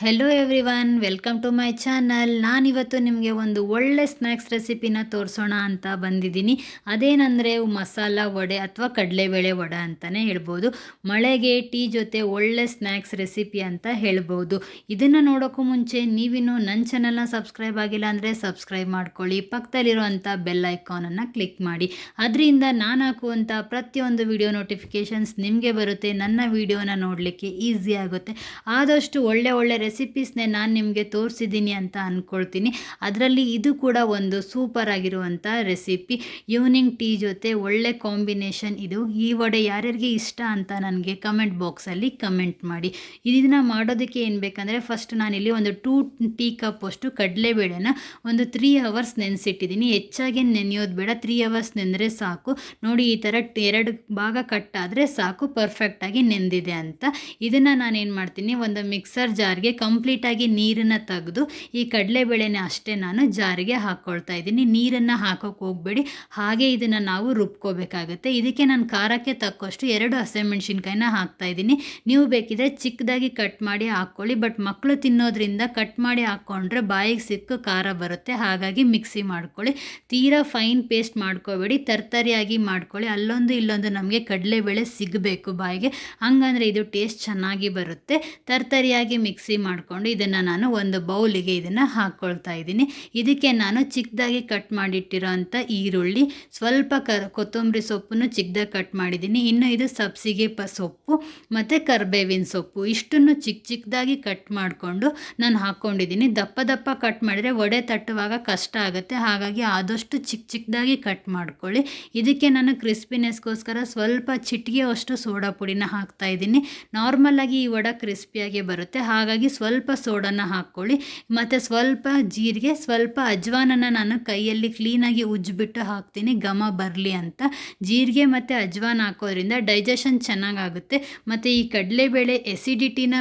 Hello everyone welcome to my channel ನಾನಿವತ್ತು ನಿಮಗೆ ಒಂದು ಒಳ್ಳೆ ಸ್ನ್ಯಾಕ್ಸ್ ರೆಸಿಪಿನ ತೋರಿಸೋಣ ಅಂತ ಬಂದಿದ್ದೀನಿ. ಅದೇನಂದರೆ ಮಸಾಲ ವಡೆ ಅಥವಾ ಕಡಲೆಬೇಳೆ ವಡೆ ಅಂತಲೇ ಹೇಳ್ಬೋದು. ಮಳೆಗೆ ಟೀ ಜೊತೆ ಒಳ್ಳೆ ಸ್ನ್ಯಾಕ್ಸ್ ರೆಸಿಪಿ ಅಂತ ಹೇಳ್ಬೋದು. ಇದನ್ನು ನೋಡೋಕ್ಕೂ ಮುಂಚೆ ನೀವಿನ್ನೂ ನನ್ನ ಚಾನಲ್ನ ಸಬ್ಸ್ಕ್ರೈಬ್ ಆಗಿಲ್ಲ ಅಂದರೆ ಸಬ್ಸ್ಕ್ರೈಬ್ ಮಾಡ್ಕೊಳ್ಳಿ. ಪಕ್ಕದಲ್ಲಿರುವಂಥ ಬೆಲ್ ಐಕಾನನ್ನು ಕ್ಲಿಕ್ ಮಾಡಿ. ಅದರಿಂದ ನಾನು ಹಾಕುವಂಥ ಪ್ರತಿಯೊಂದು ವಿಡಿಯೋ ನೋಟಿಫಿಕೇಷನ್ಸ್ ನಿಮಗೆ ಬರುತ್ತೆ. ನನ್ನ ವಿಡಿಯೋನ ನೋಡಲಿಕ್ಕೆ ಈಸಿ ಆಗುತ್ತೆ. ಆದಷ್ಟು ಒಳ್ಳೆ ಒಳ್ಳೆ ರೆಸಿಪೀಸ್ನೇ ನಾನು ನಿಮಗೆ ತೋರಿಸಿದ್ದೀನಿ ಅಂತ ಅಂದ್ಕೊಳ್ತೀನಿ ಅದರಲ್ಲಿ ಇದು ಕೂಡ ಒಂದು ಸೂಪರ್ ಆಗಿರುವಂಥ ರೆಸಿಪಿ ಈವ್ನಿಂಗ್ ಟೀ ಜೊತೆ ಒಳ್ಳೆ ಕಾಂಬಿನೇಷನ್ ಇದು. ಈ ವಡೆ ಯಾರ್ಯಾರಿಗೆ ಇಷ್ಟ ಅಂತ ನನಗೆ ಕಮೆಂಟ್ ಬಾಕ್ಸಲ್ಲಿ ಕಮೆಂಟ್ ಮಾಡಿ. ಇದನ್ನು ಮಾಡೋದಕ್ಕೆ ಏನು ಬೇಕಂದರೆ ಫಸ್ಟ್ ನಾನಿಲ್ಲಿ ಒಂದು ಟೂ ಟೀ ಕಪ್ ಅಷ್ಟು ಕಡಲೆಬೇಳೆನ ಒಂದು ತ್ರೀ ಅವರ್ಸ್ ನೆನೆಸಿಟ್ಟಿದ್ದೀನಿ ಹೆಚ್ಚಾಗಿ ನೆನೆಯೋದು ಬೇಡ. ತ್ರೀ ಅವರ್ಸ್ ನೆನೆದ್ರೆ ಸಾಕು. ನೋಡಿ ಈ ಥರ ಎರಡು ಭಾಗ ಕಟ್ಟಾದರೆ ಸಾಕು. ಪರ್ಫೆಕ್ಟಾಗಿ ನೆಂದಿದೆ ಅಂತ. ಇದನ್ನು ನಾನೇನು ಮಾಡ್ತೀನಿ? ಒಂದು ಮಿಕ್ಸರ್ ಜಾರ್ಗೆ ಕಂಪ್ಲೀಟಾಗಿ ನೀರನ್ನು ತೆಗೆದು ಈ ಕಡಲೆಬೇಳೆನ ಅಷ್ಟೇ ನಾನು ಜಾರಿಗೆ ಹಾಕ್ಕೊಳ್ತಾ ಇದ್ದೀನಿ. ನೀರನ್ನು ಹಾಕೋಕೆ ಹೋಗಬೇಡಿ. ಹಾಗೆ ಇದನ್ನು ನಾವು ರುಬ್ಕೋಬೇಕಾಗುತ್ತೆ. ಇದಕ್ಕೆ ನಾನು ಖಾರಕ್ಕೆ ತಕ್ಕಷ್ಟು ಎರಡು ಹಸಿಮೆಣ್ಸಿನ್ಕಾಯಿನ ಹಾಕ್ತಾ ಇದ್ದೀನಿ. ನೀವು ಬೇಕಿದ್ರೆ ಚಿಕ್ಕದಾಗಿ ಕಟ್ ಮಾಡಿ ಹಾಕ್ಕೊಳ್ಳಿ. ಬಟ್ ಮಕ್ಕಳು ತಿನ್ನೋದ್ರಿಂದ ಕಟ್ ಮಾಡಿ ಹಾಕ್ಕೊಂಡ್ರೆ ಬಾಯಿಗೆ ಸಿಕ್ಕು ಖಾರ ಬರುತ್ತೆ. ಹಾಗಾಗಿ ಮಿಕ್ಸಿ ಮಾಡ್ಕೊಳ್ಳಿ. ತೀರಾ ಫೈನ್ ಪೇಸ್ಟ್ ಮಾಡ್ಕೋಬೇಡಿ. ತರ್ತರಿಯಾಗಿ ಮಾಡ್ಕೊಳ್ಳಿ. ಅಲ್ಲೊಂದು ಇಲ್ಲೊಂದು ನಮಗೆ ಕಡಲೆಬೇಳೆ ಸಿಗಬೇಕು ಬಾಯಿಗೆ. ಹಂಗಂದ್ರೆ ಇದು ಟೇಸ್ಟ್ ಚೆನ್ನಾಗಿ ಬರುತ್ತೆ. ತರ್ತರಿಯಾಗಿ ಮಿಕ್ಸಿ ಮಾಡಿಕೊಂಡು ಇದನ್ನು ನಾನು ಒಂದು ಬೌಲಿಗೆ ಇದನ್ನು ಹಾಕ್ಕೊಳ್ತಾ ಇದ್ದೀನಿ. ಇದಕ್ಕೆ ನಾನು ಚಿಕ್ಕದಾಗಿ ಕಟ್ ಮಾಡಿಟ್ಟಿರೋ ಅಂಥ ಈರುಳ್ಳಿ, ಸ್ವಲ್ಪ ಕ ಕೊತ್ತಂಬರಿ ಸೊಪ್ಪನ್ನು ಚಿಕ್ಕದಾಗಿ ಕಟ್ ಮಾಡಿದ್ದೀನಿ. ಇನ್ನು ಇದು ಸಬ್ಸಿಗೆ ಪ, ಸೊಪ್ಪು ಮತ್ತು ಕರ್ಬೇವಿನ ಸೊಪ್ಪು ಇಷ್ಟನ್ನು ಚಿಕ್ಕ ಚಿಕ್ಕದಾಗಿ ಕಟ್ ಮಾಡಿಕೊಂಡು ನಾನು ಹಾಕ್ಕೊಂಡಿದ್ದೀನಿ ದಪ್ಪ ದಪ್ಪ ಕಟ್ ಮಾಡಿದರೆ ವಡೆ ತಟ್ಟುವಾಗ ಕಷ್ಟ ಆಗುತ್ತೆ. ಹಾಗಾಗಿ ಆದಷ್ಟು ಚಿಕ್ಕ ಚಿಕ್ಕದಾಗಿ ಕಟ್ ಮಾಡ್ಕೊಳ್ಳಿ. ಇದಕ್ಕೆ ನಾನು ಕ್ರಿಸ್ಪಿನೆಸ್ಗೋಸ್ಕರ ಸ್ವಲ್ಪ ಚಿಟಿಗೆ ಅಷ್ಟು ಸೋಡಾ ಪುಡಿನ ಹಾಕ್ತಾ ಇದ್ದೀನಿ. ನಾರ್ಮಲಾಗಿ ಈ ವಡ ಕ್ರಿಸ್ಪಿಯಾಗಿ ಬರುತ್ತೆ. ಹಾಗಾಗಿ ಸ್ವಲ್ಪ ಸೋಡನ್ನು ಹಾಕ್ಕೊಳ್ಳಿ. ಮತ್ತು ಸ್ವಲ್ಪ ಜೀರಿಗೆ, ಸ್ವಲ್ಪ ಅಜ್ವಾನನ ನಾನು ಕೈಯಲ್ಲಿ ಕ್ಲೀನಾಗಿ ಉಜ್ಜಿಬಿಟ್ಟು ಹಾಕ್ತೀನಿ. ಘಮ ಬರಲಿ ಅಂತ. ಜೀರಿಗೆ ಮತ್ತು ಅಜ್ವಾನ ಹಾಕೋದ್ರಿಂದ ಡೈಜೆಷನ್ ಚೆನ್ನಾಗಾಗುತ್ತೆ. ಮತ್ತು ಈ ಕಡಲೆಬೇಳೆ ಎಸಿಡಿಟಿನ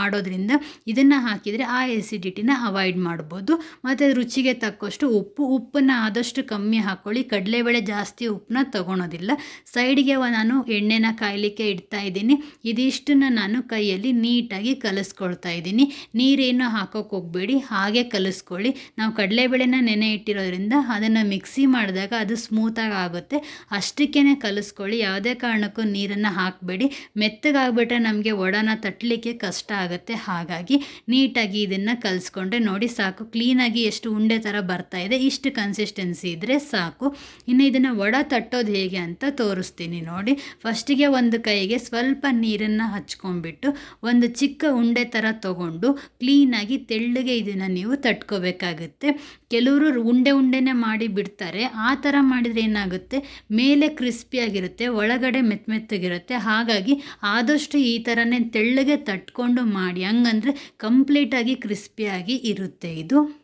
ಮಾಡೋದ್ರಿಂದ ಇದನ್ನು ಹಾಕಿದರೆ ಆ ಎಸಿಡಿಟಿನ ಅವಾಯ್ಡ್ ಮಾಡ್ಬೋದು. ಮತ್ತು ರುಚಿಗೆ ತಕ್ಕಷ್ಟು ಉಪ್ಪು, ಉಪ್ಪನ್ನು ಆದಷ್ಟು ಕಮ್ಮಿ ಹಾಕ್ಕೊಳ್ಳಿ ಕಡಲೆಬೇಳೆ ಜಾಸ್ತಿ ಉಪ್ಪನ್ನ ತಗೊಳೋದಿಲ್ಲ. ಸೈಡ್ಗೆ ನಾನು ಎಣ್ಣೆನ ಕಾಯಲಿಕ್ಕೆ ಇಡ್ತಾ ಇದ್ದೀನಿ. ಇದಿಷ್ಟನ್ನು ನಾನು ಕೈಯಲ್ಲಿ ನೀಟಾಗಿ ಕಲಿಸ್ಕೊಳ್ತಾ ನೀರೇನು ಹಾಕೋಕೆ ಹೋಗಬೇಡಿ. ಹಾಗೆ ಕಲಿಸ್ಕೊಳ್ಳಿ. ನಾವು ಕಡಲೆಬೇಳೆನ ನೆನೆ ಇಟ್ಟಿರೋದ್ರಿಂದ ಅದನ್ನು ಮಿಕ್ಸಿ ಮಾಡಿದಾಗ ಅದು ಸ್ಮೂತಾಗಿ ಆಗುತ್ತೆ. ಅಷ್ಟಕ್ಕೇ ಕಲಿಸ್ಕೊಳ್ಳಿ. ಯಾವುದೇ ಕಾರಣಕ್ಕೂ ನೀರನ್ನು ಹಾಕಬೇಡಿ. ಮೆತ್ತಗಾಗ್ಬಿಟ್ರೆ ನಮಗೆ ಒಡನ ತಟ್ಟಲಿಕ್ಕೆ ಕಷ್ಟ ಆಗುತ್ತೆ. ಹಾಗಾಗಿ ನೀಟಾಗಿ ಇದನ್ನು ಕಲಿಸ್ಕೊಂಡ್ರೆ ನೋಡಿ ಸಾಕು. ಕ್ಲೀನಾಗಿ ಎಷ್ಟು ಉಂಡೆ ಥರ ಬರ್ತಾ ಇದೆ. ಇಷ್ಟು ಕನ್ಸಿಸ್ಟೆನ್ಸಿ ಇದ್ದರೆ ಸಾಕು. ಇನ್ನು ಇದನ್ನು ಒಡ ತಟ್ಟೋದು ಹೇಗೆ ಅಂತ ತೋರಿಸ್ತೀನಿ ನೋಡಿ. ಫಸ್ಟಿಗೆ ಒಂದು ಕೈಗೆ ಸ್ವಲ್ಪ ನೀರನ್ನು ಹಚ್ಕೊಂಡ್ಬಿಟ್ಟು ಒಂದು ಚಿಕ್ಕ ಉಂಡೆ ಥರ ತೊಗೊಂಡು ಕ್ಲೀನಾಗಿ ತೆಳ್ಳಗೆ ಇದನ್ನು ನೀವು ತಟ್ಕೋಬೇಕಾಗುತ್ತೆ. ಕೆಲವರು ಉಂಡೆ ಉಂಡೆನೆ ಮಾಡಿ ಬಿಡ್ತಾರೆ. ಆ ಥರ ಮಾಡಿದರೆ ಏನಾಗುತ್ತೆ? ಮೇಲೆ ಕ್ರಿಸ್ಪಿಯಾಗಿರುತ್ತೆ ಒಳಗಡೆ ಮೆತ್ತ ಮೆತ್ತಗಿರುತ್ತೆ. ಹಾಗಾಗಿ ಆದಷ್ಟು ಈ ಥರನೇ ತೆಳ್ಳಗೆ ತಟ್ಕೊಂಡು ಮಾಡಿ. ಹಂಗಂದರೆ ಕಂಪ್ಲೀಟಾಗಿ ಕ್ರಿಸ್ಪಿಯಾಗಿ ಇರುತ್ತೆ ಇದು.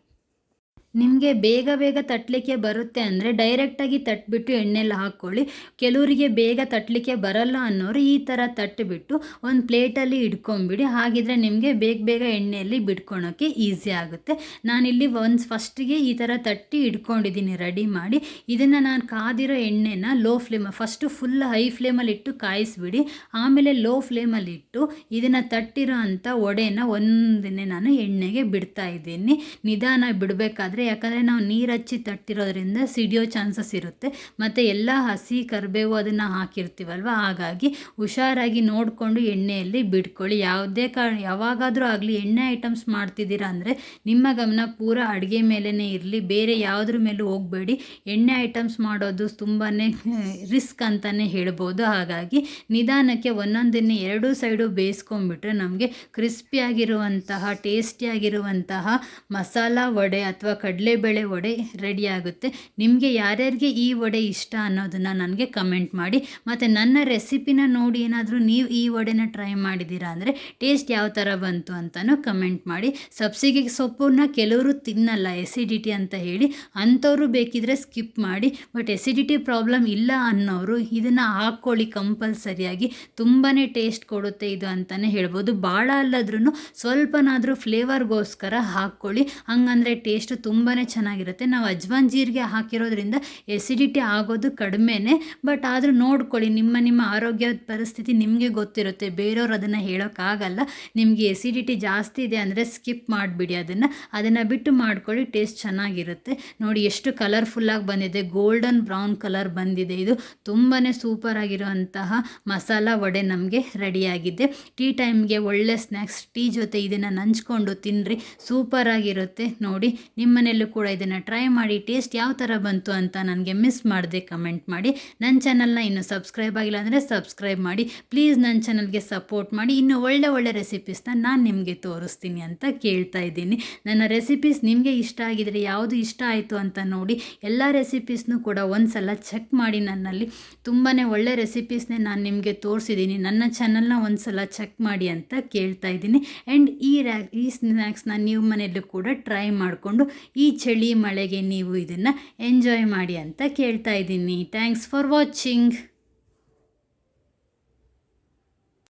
ನಿಮಗೆ ಬೇಗ ಬೇಗ ತಟ್ಟಲಿಕ್ಕೆ ಬರುತ್ತೆ ಅಂದರೆ ಡೈರೆಕ್ಟಾಗಿ ತಟ್ಬಿಟ್ಟು ಎಣ್ಣೆಲಿ ಹಾಕ್ಕೊಳ್ಳಿ ಕೆಲವರಿಗೆ ಬೇಗ ತಟ್ಟಲಿಕ್ಕೆ ಬರಲ್ಲ ಅನ್ನೋರು ಈ ಥರ ತಟ್ಟಿಬಿಟ್ಟು ಒಂದು ಪ್ಲೇಟಲ್ಲಿ ಇಟ್ಕೊಂಬಿಡಿ ಹಾಗಿದ್ರೆ ನಿಮಗೆ ಬೇಗ ಬೇಗ ಎಣ್ಣೆಯಲ್ಲಿ ಬಿಟ್ಕೊಳೋಕ್ಕೆ ಈಸಿ ಆಗುತ್ತೆ. ನಾನಿಲ್ಲಿ ಒಂದು ಫಸ್ಟಿಗೆ ಈ ಥರ ತಟ್ಟಿ ಇಟ್ಕೊಂಡಿದ್ದೀನಿ ರೆಡಿ ಮಾಡಿ. ಇದನ್ನು ನಾನು ಕಾದಿರೋ ಎಣ್ಣೆನ low flame first full high ಫ್ಲೇಮಲ್ಲಿ ಇಟ್ಟು ಕಾಯಿಸ್ಬಿಡಿ. ಆಮೇಲೆ ಲೋ ಫ್ಲೇಮಲ್ಲಿ ಇಟ್ಟು ಇದನ್ನು ತಟ್ಟಿರೋ ಅಂಥ ಒಡೆನ ಒಂದನ್ನೇ ನಾನು ಎಣ್ಣೆಗೆ ಬಿಡ್ತಾ ಇದ್ದೀನಿ. ನಿಧಾನ ಬಿಡಬೇಕಾದ್ರೆ ಯಾಕಂದರೆ ನಾವು ನೀರು ಹಚ್ಚಿ ತಟ್ಟಿರೋದ್ರಿಂದ ಸಿಡಿಯೋ ಚಾನ್ಸಸ್ ಇರುತ್ತೆ. ಮತ್ತು ಎಲ್ಲ ಹಸಿ ಕರಿಬೇವು ಅದನ್ನು ಹಾಕಿರ್ತೀವಲ್ವ? ಹಾಗಾಗಿ ಹುಷಾರಾಗಿ ನೋಡಿಕೊಂಡು ಎಣ್ಣೆಯಲ್ಲಿ ಬಿಡ್ಕೊಳ್ಳಿ ಯಾವುದೇ ಕಾರಣ ಯಾವಾಗಾದರೂ ಆಗಲಿ ಎಣ್ಣೆ ಐಟಮ್ಸ್ ಮಾಡ್ತಿದ್ದೀರಾ ಅಂದರೆ ನಿಮ್ಮ ಗಮನ ಪೂರ ಅಡುಗೆ ಮೇಲೇ ಇರಲಿ. ಬೇರೆ ಯಾವುದ್ರ ಮೇಲೂ ಹೋಗಬೇಡಿ. ಎಣ್ಣೆ ಐಟಮ್ಸ್ ಮಾಡೋದು ತುಂಬಾ ರಿಸ್ಕ್ ಅಂತಲೇ ಹೇಳ್ಬೋದು. ಹಾಗಾಗಿ ನಿಧಾನಕ್ಕೆ ಒಂದೊಂದನ್ನೇ ಎರಡೂ ಸೈಡು ಬೇಯಿಸ್ಕೊಂಡ್ಬಿಟ್ರೆ ನಮಗೆ ಕ್ರಿಸ್ಪಿಯಾಗಿರುವಂತಹ, ಟೇಸ್ಟಿಯಾಗಿರುವಂತಹ ಮಸಾಲ ವಡೆ ಅಥವಾ ಕಡಲೆಬೇಳೆ ವಡೆ ರೆಡಿ ಆಗುತ್ತೆ. ನಿಮಗೆ ಯಾರ್ಯಾರಿಗೆ ಈ ವಡೆ ಇಷ್ಟ ಅನ್ನೋದನ್ನು ನನಗೆ ಕಮೆಂಟ್ ಮಾಡಿ. ಮತ್ತು ನನ್ನ ರೆಸಿಪಿನ ನೋಡಿ ಏನಾದರೂ ನೀವು ಈ ವಡೆನ ಟ್ರೈ ಮಾಡಿದ್ದೀರಾ ಅಂದರೆ ಟೇಸ್ಟ್ ಯಾವ ಥರ ಬಂತು ಅಂತಲೂ ಕಮೆಂಟ್ ಮಾಡಿ. ಸಬ್ಸಿಗೆ ಸೊಪ್ಪನ್ನ ಕೆಲವರು ತಿನ್ನಲ್ಲ ಎಸಿಡಿಟಿ ಅಂತ ಹೇಳಿ. ಅಂಥವರು ಬೇಕಿದ್ರೆ ಸ್ಕಿಪ್ ಮಾಡಿ. ಬಟ್ ಎಸಿಡಿಟಿ ಪ್ರಾಬ್ಲಮ್ ಇಲ್ಲ ಅನ್ನೋರು ಇದನ್ನು ಹಾಕ್ಕೊಳ್ಳಿ ಕಂಪಲ್ಸರಿಯಾಗಿ. ತುಂಬಾ ಟೇಸ್ಟ್ ಕೊಡುತ್ತೆ ಇದು ಅಂತಲೇ ಹೇಳ್ಬೋದು. ಭಾಳ ಅಲ್ಲದ್ರೂ ಸ್ವಲ್ಪನಾದರೂ ಫ್ಲೇವರ್ಗೋಸ್ಕರ ಹಾಕ್ಕೊಳ್ಳಿ. ಹಂಗಂದರೆ ಟೇಸ್ಟು ತುಂಬ ತುಂಬಾ ಚೆನ್ನಾಗಿರುತ್ತೆ. ನಾವು ಅಜ್ವಾನ್ ಜೀರಿಗೆ ಹಾಕಿರೋದ್ರಿಂದ ಎಸಿಡಿಟಿ ಆಗೋದು ಕಡಿಮೆನೇ ಬಟ್ ಆದರೂ ನೋಡ್ಕೊಳ್ಳಿ, ನಿಮ್ಮ ನಿಮ್ಮ ಆರೋಗ್ಯದ ಪರಿಸ್ಥಿತಿ ನಿಮಗೆ ಗೊತ್ತಿರುತ್ತೆ. ಬೇರೆಯವ್ರು ಅದನ್ನು ಹೇಳೋಕ್ಕಾಗಲ್ಲ. ನಿಮಗೆ ಎಸಿಡಿಟಿ ಜಾಸ್ತಿ ಇದೆ ಅಂದರೆ ಸ್ಕಿಪ್ ಮಾಡಿಬಿಡಿ ಅದನ್ನು. ಅದನ್ನು ಬಿಟ್ಟು ಮಾಡ್ಕೊಳ್ಳಿ ಟೇಸ್ಟ್ ಚೆನ್ನಾಗಿರುತ್ತೆ. ನೋಡಿ, ಎಷ್ಟು ಕಲರ್ಫುಲ್ಲಾಗಿ ಬಂದಿದೆ. ಗೋಲ್ಡನ್ ಬ್ರೌನ್ ಕಲರ್ ಬಂದಿದೆ ಇದು. ತುಂಬಾ ಸೂಪರ್ ಆಗಿರುವಂತಹ ಮಸಾಲ ವಡೆ ನಮಗೆ ರೆಡಿಯಾಗಿದೆ ಟೀ ಟೈಮ್ಗೆ ಒಳ್ಳೆ ಸ್ನ್ಯಾಕ್ಸ್ ಟೀ ಜೊತೆ ಇದನ್ನು ನಂಚ್ಕೊಂಡು ತಿನ್ನಿರಿ ಸೂಪರಾಗಿರುತ್ತೆ ನೋಡಿ ನಿಮ್ಮನೆಯಲ್ಲೂ ಕೂಡ ಇದನ್ನು ಟ್ರೈ ಮಾಡಿ ಟೇಸ್ಟ್ ಯಾವ ಥರ ಬಂತು ಅಂತ ನನಗೆ ಮಿಸ್ ಮಾಡದೆ ಕಮೆಂಟ್ ಮಾಡಿ. ನನ್ನ ಚಾನಲ್ನ ಇನ್ನೂ ಸಬ್ಸ್ಕ್ರೈಬ್ ಆಗಿಲ್ಲ ಅಂದರೆ ಸಬ್ಸ್ಕ್ರೈಬ್ ಮಾಡಿ. ಪ್ಲೀಸ್ ನನ್ನ ಚಾನಲ್ಗೆ ಸಪೋರ್ಟ್ ಮಾಡಿ. ಇನ್ನೂ ಒಳ್ಳೆ ಒಳ್ಳೆ ರೆಸಿಪೀಸ್ನ ನಾನು ನಿಮಗೆ ತೋರಿಸ್ತೀನಿ ಅಂತ ಕೇಳ್ತಾ ಇದ್ದೀನಿ. ನನ್ನ ರೆಸಿಪೀಸ್ ನಿಮಗೆ ಇಷ್ಟ ಆಗಿದರೆ ಯಾವುದು ಇಷ್ಟ ಆಯಿತು ಅಂತ ನೋಡಿ, ಎಲ್ಲ ರೆಸಿಪೀಸ್ನೂ ಕೂಡ ಒಂದು ಸಲ ಚೆಕ್ ಮಾಡಿ ನನ್ನಲ್ಲಿ. ತುಂಬಾ ಒಳ್ಳೆ ರೆಸಿಪೀಸ್ನೇ ನಾನು ನಿಮಗೆ ತೋರಿಸಿದ್ದೀನಿ. ನನ್ನ ಚಾನಲ್ನ ಒಂದು ಸಲ ಚೆಕ್ ಮಾಡಿ ಅಂತ ಕೇಳ್ತಾ ಇದ್ದೀನಿ. ಆ್ಯಂಡ್ ಈ ರ್ಯಾ ಈ ಸ್ನ್ಯಾಕ್ಸ್ನ ನೀವು ಮನೆಯಲ್ಲೂ ಕೂಡ ಟ್ರೈ ಮಾಡಿಕೊಂಡು ಈ ಚಳಿ ಮಳೆಗೆ ನೀವು ಇದನ್ನು ಎಂಜಾಯ್ ಮಾಡಿ ಅಂತ ಕೇಳ್ತಾ ಇದ್ದೀನಿ. Thanks for watching